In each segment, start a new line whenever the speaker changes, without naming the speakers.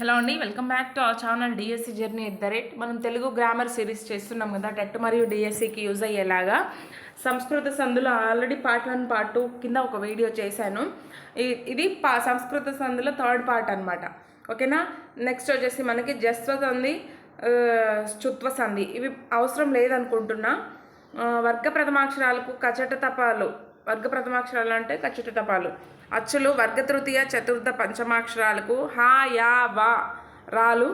Hello అండి welcome back to our channel DSC journey at the rate మనం Telugu grammar series చేస్తున్నాం కదా TET మరియు డిఎస్సికి యూజ్ అయ్యేలాగా. సంస్కృత సందులో already part one part two కింద ఒక వీడియో చేశాను. ఇది పా సంస్కృత సందులో థర్డ్ పార్ట్ అనమాట ఓకేనా? నెక్స్ట్ వచ్చేసి మనకి జస్వ సంధి చుత్వ సంధి ఇవి అవసరం లేదనుకుంటున్నా. వర్గ ప్రథమాక్షరాలకు కచట తపాలు. వర్గ ప్రథమాక్షరాలు అంటే కచట తపాలు. అచ్చులు వర్గతృతీయ చతుర్థ పంచమాక్షరాలకు హా యా వా రాలు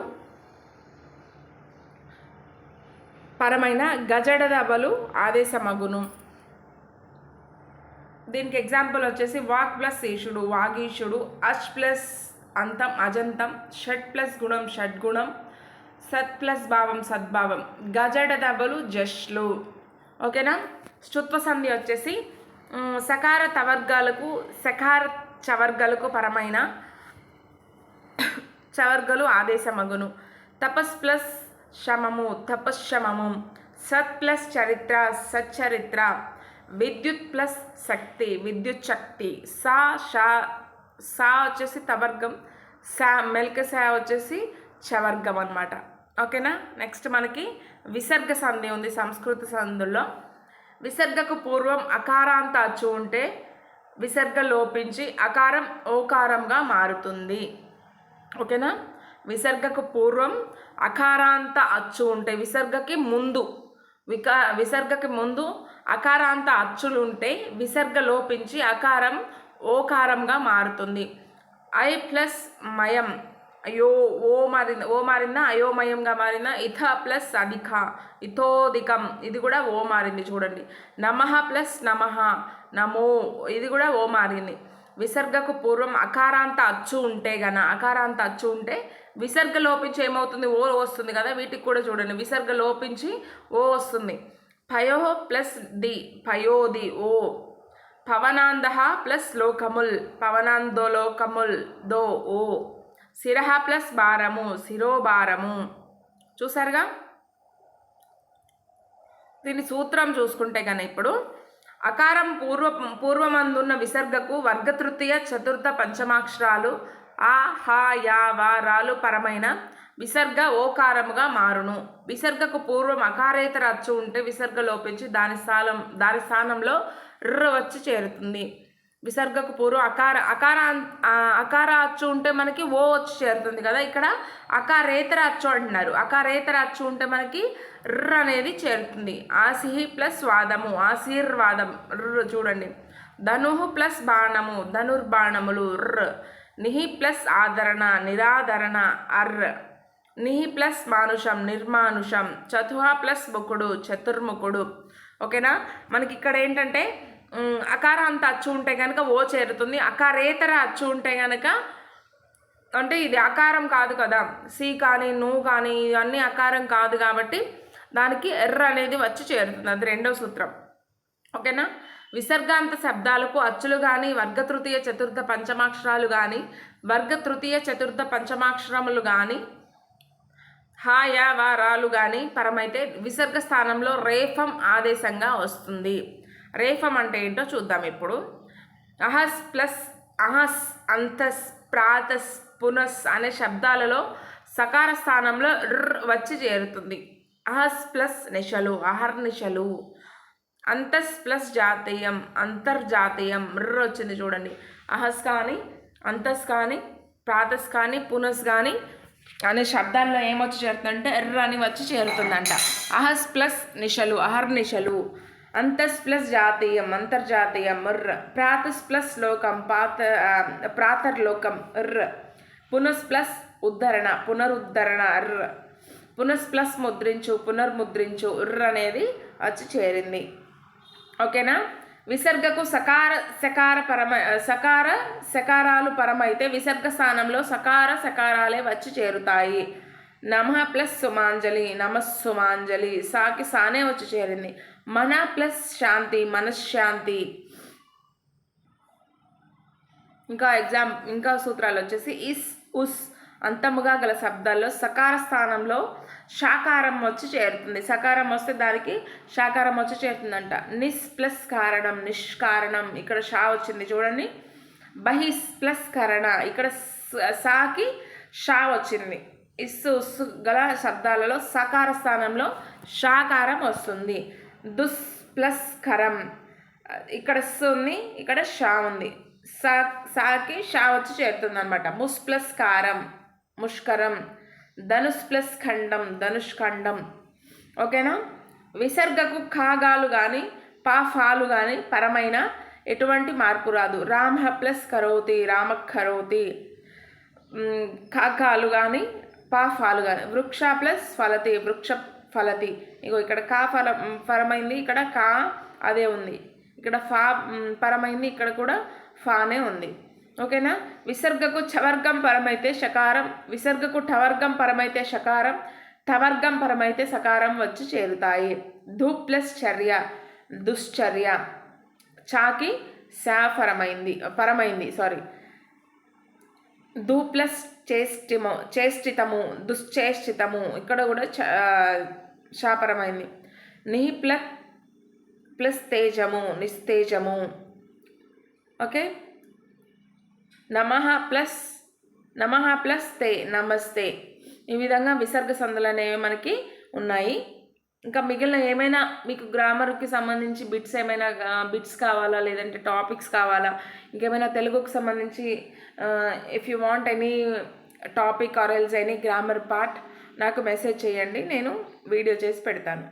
పరమైన గజడదబలు ఆదేశమగును. దీనికి ఎగ్జాంపుల్ వచ్చేసి వాక్ ప్లస్ ఈషుడు వాగీషుడు అష్ ప్లస్ అంతం అజంతం షట్ ప్లస్ గుణం షడ్గుణం సత్ ప్లస్ భావం సద్భావం. గజడ దబలు జష్లు. ఓకేనా? స్తుత్వ సంధి వచ్చేసి సకార తవర్గాలకు సకార చవర్గాలకు పరమైన చవర్గలు ఆదేశమగును. తపస్ ప్లస్ శమము తపశ్శమము సత్ ప్లస్ చరిత్ర సచ్చరిత్ర విద్యుత్ ప్లస్ శక్తి విద్యుత్ శక్తి సా షా సా వచ్చేసి తవర్గం సా మెల్క సా వచ్చేసి చవర్గం అనమాట ఓకేనా? నెక్స్ట్ మనకి విసర్గ సంధి ఉంది సంస్కృత సంధుల్లో. విసర్గకు పూర్వం అకారాంత అచ్చు ఉంటే విసర్గ లోపించి అకారం ఓకారంగా మారుతుంది. ఓకేనా? విసర్గకు పూర్వం అకారాంత అచ్చు ఉంటే విసర్గకి ముందు వికా విసర్గకి ముందు అకారాంత అచ్చులు ఉంటే విసర్గ లోపించి అకారం ఓకారంగా మారుతుంది. ఐ ప్లస్ మయం అయ్యో ఓ మారింది ఓ మారిందా అయోమయంగా మారిందా ఇథ ప్లస్ అధిక ఇథోధికం. ఇది కూడా ఓ మారింది చూడండి. నమః ప్లస్ నమః నమో ఇది కూడా ఓ మారింది. విసర్గకు పూర్వం అకారాంత అచ్చు ఉంటే గన అకారాంత అచ్చు ఉంటే విసర్గ లోపించి ఏమవుతుంది? ఓ వస్తుంది కదా వీటికి కూడా చూడండి. విసర్గ లోపించి ఓ వస్తుంది. పయో ప్లస్ ది పయోది ఓ. పవనాంద ప్లస్ లోకముల్ పవనాందో లోకముల్ దో ఓ. శిరహ ప్లస్ భారము శిరోభారము. చూసారుగా దీని సూత్రం చూసుకుంటే కనుక ఇప్పుడు అకారం పూర్వ పూర్వమందున్న విసర్గకు వర్గ తృతీయ చతుర్థ పంచమాక్షరాలు ఆ హా యా వా రాలు పరమైన విసర్గ ఓకారముగా మారును. విసర్గకు పూర్వం అకారేతర అచ్చు ఉంటే విసర్గ లోపించి దాని స్థానం దాని స్థానంలో ర్ర వచ్చి చేరుతుంది. విసర్గకు పూర్వం అకార అకార అకార అచ్చు ఉంటే మనకి ఓ వచ్చి చేరుతుంది కదా. ఇక్కడ అకారేతర అచ్చు అంటున్నారు. అకారేతర అచ్చు ఉంటే మనకి ర్ర అనేది చేరుతుంది. ఆసిహి ప్లస్ వాదము ఆశీర్వాదం ర్ర చూడండి. ధనుహు ప్లస్ బాణము ధనుర్బాణములు ర్ర నిహి ప్లస్ ఆదరణ నిరాదరణ అర్ర నిహి ప్లస్ మానుషం నిర్మానుషం చతుహ ప్లస్ ముఖుడు చతుర్ముఖుడు ఓకేనా? మనకి ఇక్కడ ఏంటంటే అకార అంత అచ్చు ఉంటే కనుక ఓ చేరుతుంది. అకారేతర అచ్చు ఉంటే కనుక అంటే ఇది అకారం కాదు కదా. సి కానీ ను కానీ ఇవన్నీ అకారం కాదు కాబట్టి దానికి ఎర్ర అనేది వచ్చి చేరుతుంది. అది రెండో సూత్రం. ఓకేనా? విసర్గాంత శబ్దాలకు అచ్చులు కానీ వర్గ తృతీయ చతుర్థ పంచమాక్షరాలు కానీ వర్గ తృతీయ చతుర్థ పంచమాక్షరములు కానీ హాయ వారాలు రాలు కానీ పరమైతే విసర్గ స్థానంలో రేఫం ఆదేశంగా వస్తుంది. రేఫం అంటే ఏంటో చూద్దాం ఇప్పుడు. అహస్ ప్లస్ అహస్ అంతస్ ప్రాతస్ పునస్ అనే శబ్దాలలో సకార స్థానంలో ర్ వచ్చి చేరుతుంది. అహస్ ప్లస్ నిశలు అహర్నిశలు అంతస్ ప్లస్ జాతీయం అంతర్జాతీయం ర్ర వచ్చింది చూడండి. అహస్ కానీ అంతస్ కానీ ప్రాతస్ కానీ పునస్ కానీ అనే శబ్దాల్లో ఏమొచ్చి చేరుతుందంటే ఎర్ర అని వచ్చి చేరుతుందంట. అహస్ ప్లస్ నిశలు అహర్నిశలు అంతస్ ప్లస్ జాతీయం అంతర్జాతీయం ర్ర ప్రాతస్ ప్లస్ లోకం పాత ప్రాతర్లోకం ర్ర పునస్ ప్లస్ ఉద్ధరణ పునరుద్ధరణ ర్ర పునస్ ప్లస్ ముద్రించు పునర్ముద్రించు ర్ర అనేది వచ్చి చేరింది. ఓకేనా? విసర్గకు సకార సకార పరమ సకార సకారాలు పరమైతే విసర్గ స్థానంలో సకార సకారాలే వచ్చి చేరుతాయి. నమ ప్లస్ సుమాంజలి నమ సుమాంజలి సాకి సానే వచ్చి చేరింది. మన ప్లస్ శాంతి మనశ్శాంతి. ఇంకా ఎగ్జామ్ ఇంకా సూత్రాలు వచ్చేసి ఇస్ ఉస్ అంతముగా గల శబ్దాల్లో సకార స్థానంలో షాకారం వచ్చి చేరుతుంది. సకారం వస్తే దానికి షాకారం వచ్చి చేరుతుందంట. నిస్ ప్లస్ కారణం నిష్కారణం ఇక్కడ షా వచ్చింది చూడండి. బహిస్ ప్లస్ కరణ. ఇక్కడ సాకి షా వచ్చింది. ఇస్సు ఉస్సు గల శబ్దాలలో సకార స్థానంలో షాకారం వస్తుంది. దుస్ ప్లస్ కరం. ఇక్కడ స్ ఉంది ఇక్కడ షా ఉంది. సా సాకి షా వచ్చి చేరుతుంది అనమాట ముస్ ప్లస్ కారం ముష్కరం. ధనుష్ ప్లస్ ఖండం ధనుష్ ఖండం. ఓకేనా? విసర్గకు ఖాగాలు కానీ పాఫాలు కానీ పరమైన ఎటువంటి మార్పు రాదు. రామ ప్లస్ కరోతి రామ కరోతి. మ్, కాకాలు కానీ పాఫాలు కానీ వృక్ష ప్లస్ ఫలతి వృక్ష ఫలతి. ఇగో ఇక్కడ కా ఫల పరమైంది ఇక్కడ కా అదే ఉంది. ఇక్కడ ఫా పరమైంది ఇక్కడ కూడా ఫానే ఉంది. ఓకేనా? విసర్గకు చవర్గం పరమైతే షకారం విసర్గకు టవర్గం పరమైతే షకారం టవర్గం పరమైతే సకారం వచ్చి చేరుతాయి. ధూ ప్లస్ చర్య దుశ్చర్య. చాకి శాఫరమైంది పరమైంది సారీ. దు ప్లస్ చేష్టితము దుశ్చేష్టితము ఇక్కడ కూడా చ శాపరమైంది. నీ ప్లస్ ప్లస్ తేజము నిస్తేజము. ఓకే? నమః ప్లస్ నమః ప్లస్ తే నమస్తే. ఈ విధంగా విసర్గ సందులు అనేవి మనకి ఉన్నాయి. ఇంకా మిగిలిన ఏమైనా మీకు గ్రామర్కి సంబంధించి బిట్స్ ఏమైనా బిట్స్ కావాలా? లేదంటే టాపిక్స్ కావాలా? ఇంకేమైనా తెలుగుకు సంబంధించి if you want any topic or else any grammar part నాకు మెసేజ్ చేయండి. నేను వీడియో చేసి పెడతాను.